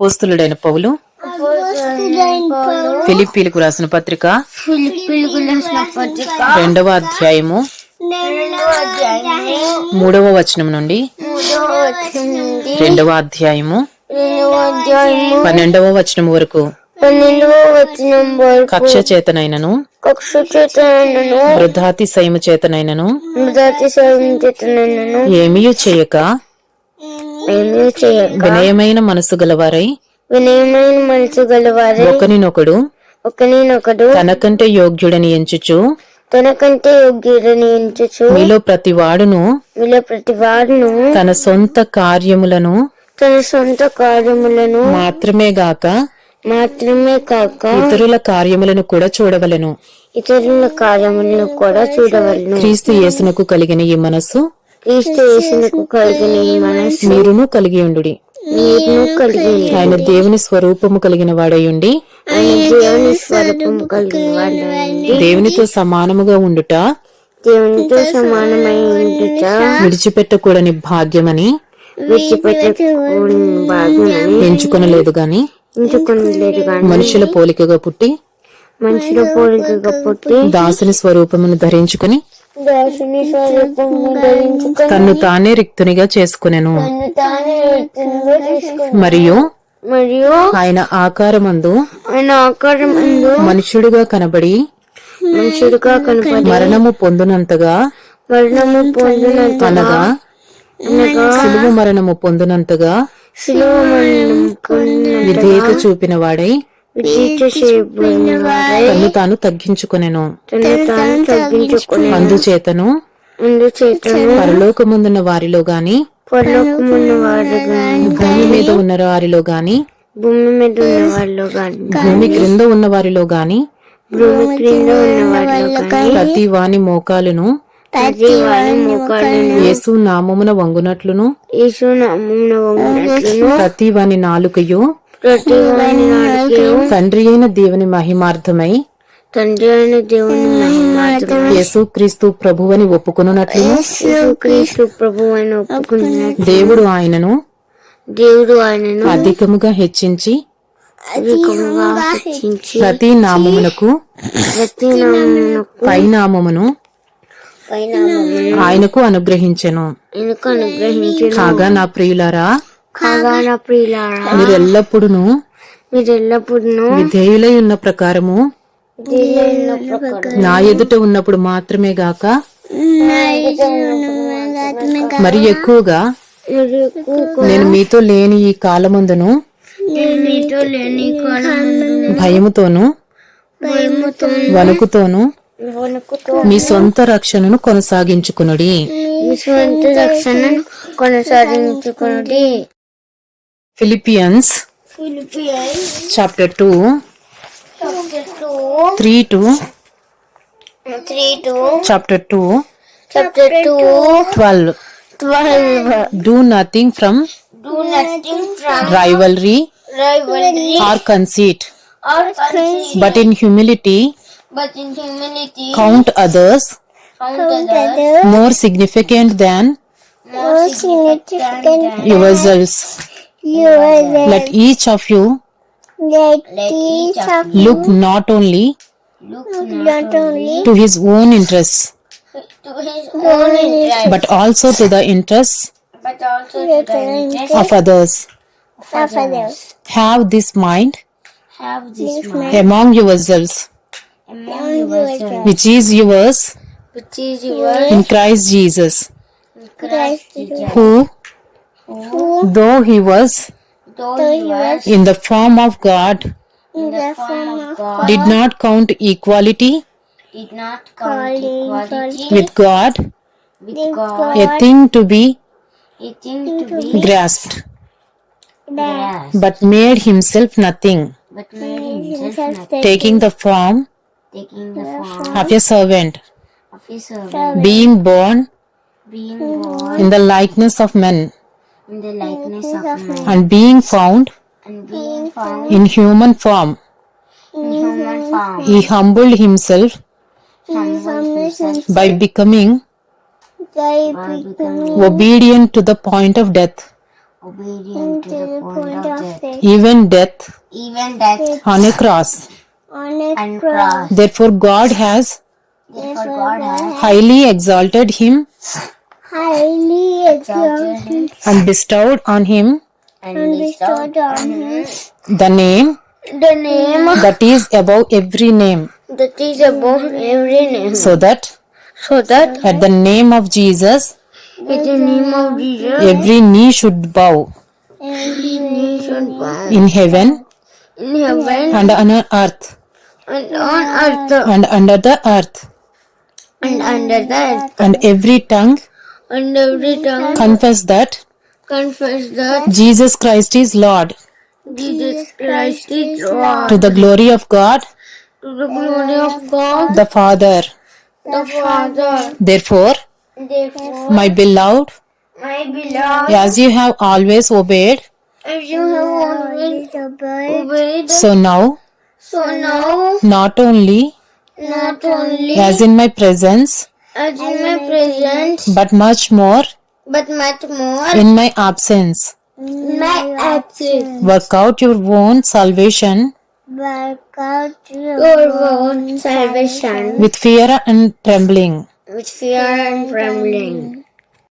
పోస్తులుడైన పౌలు ఫిలిప్పీలకు రాసిన పత్రిక రెండవ అధ్యాయము మూడవ వచనం నుండి రెండవ అధ్యాయము పన్నెండవ వచనం వరకు కక్ష చేతనైనను కక్ష చేతనను వృద్ధాతిశయము చేతనైనను మృదాతి సాయం చేతనను ఏమీ చేయక చేయక? వినయమైన మనసు గలవారై వినయమైన మనసు గలవారే ఒకనినొకడు ఒకరినొకడు తనకంటే యోగ్యుడని ఎంచుచు తనకంటే యోగ్యుడని ఎంచుచు మీలో ప్రతి వాడును మీలో ప్రతి వాడును తన సొంత కార్యములను తన సొంత కార్యములను మాత్రమే గాక మాత్రమే కాక ఇతరుల కార్యములను కూడా చూడవలెను. ఇతరుల కార్యములను కూడా చూడవలను. క్రీస్తు యేసునకు కలిగిన ఈ మనస్సు మీరును కలిగి ఉండుడి నీరును కలిగి ఉంది. ఆయన దేవుని స్వరూపము కలిగిన వాడయుండి దేవునితో సమానముగా ఉండుట దేవునితో సమానమై ఉండుట విడిచిపెట్టకూడని భాగ్యమని ఎంచుకొనలేదు గాని మనుషుల పోలికగా పుట్టి మనుషుల పోలికగా పుట్టి దాసుని స్వరూపమును ధరించుకొని తన్ను తానే రిక్తునిగా చేసుకునెను. తను తానే మరియు మరియు ఆయన ఆకారమందు ఆయన ఆకారం అందు మనుష్యుడిగా కనబడి మనుషుడుగా కనపడి మరణము పొందునంతగా మరణము పొందినంత అనగా సిలువ మరణము పొందునంతగా విధేయత చూపిన వాడై తాను తగ్గించుకొనెను. తను తాను తగ్గించుకుని అందుచేతను పరలోకముందున్న వారిలో గాని పరలోకమున్న వారు గాని భూమి మీద ఉన్న వారిలో గాని భూమి మీద ఉన్న వాళ్ళు గాని భూమి క్రింద ఉన్న వారిలో గాని భూమి క్రింద ఉన్న వారిలో గాని ప్రతి వాని మోకాలును యేసు నామమున వంగునట్లును యేసు నామమున వంగినట్లును ప్రతి వాని వారి నాలుకయు తండ్రి అయిన దేవుని మహిమార్థమై తండ్రి అయిన దేవుని మహిమార్థమై యేసు క్రీస్తు ప్రభువని ఒప్పుకొనున్నట్లును యేసుక్రీస్తు ప్రభు అని ఒప్పుకున్నట్టు దేవుడు ఆయనను దేవుడు ఆయనను అధికముగా హెచ్చించి ప్రతి నామమునకు ప్రతి నామమునకు పైనామమును పైన ఆయనకు అనుగ్రహించిన. కాగా నా ప్రియులారా కాగా నా ప్రియులారా మీరు ఎల్లప్పుడూ మీరు ఎల్లప్పుడూ విధేయులై ఉన్న ప్రకారము నా ఎదుట ఉన్నప్పుడు మాత్రమే గాక మరి ఎక్కువగా నేను మీతో లేని ఈ కాలమందును మీతో లేని కాలం భయముతోను భయముతో వణుకుతోను వణుకుతో మీ సొంత రక్షణను కొనసాగించుకునుడి. మీ స్వంత రక్షణను Philippians, Philippians chapter 2, chapter 2, 3 to 3 to chapter 2, chapter 2, 12. 12. Do nothing from do nothing from rivalry, rivalry or conceit, or conceit, but in humility, but in humility, count others, count others more significant than more significant than yourselves yourself. Let each of you Let each of look not only look not only to his own interests, to his own interest, but also to the interests but also to the interest of others. of others. Have this mind Have this mind among yourselves, among yourselves, which is yours which is yours in Christ Jesus, in Christ Jesus, who, who, though he was though he was in the form of God, in the form of God, did not count equality did not count equality with God with God a thing to be a thing to be grasped, grasped, but made himself nothing, but made himself nothing, taking the form taking the form of a servant, of a servant, being born being born in the likeness of men, in the likeness of man, and being found and being found in human form, in human form, he humbled himself humbled himself. by becoming by becoming obedient to the point of death, obedient to the point of death, even death even death. On a cross. on a and cross. Therefore, God has Therefore, God has highly exalted him. highly exalted and bestowed on him and and bestowed bestowed on him the name the name that is above every name, that is above every name, so that so that at the name of Jesus in the name of Jesus every knee should bow every knee should bow in heaven in heaven and on earth. and on earth. And under the earth, and under the earth, and every tongue and every tongue confess that confess that Jesus Christ is Lord. Jesus Christ is Lord. To the glory of God. To the glory of God. The Father. the Father. Therefore, Therefore, my beloved, my beloved, as you have always obeyed, as you have always obeyed, so now, so now, not only not only as in my presence, as in my presence, but much more but much more in my absence, in my absence. work out your own salvation Work out your own salvation with fear and trembling. with fear and trembling.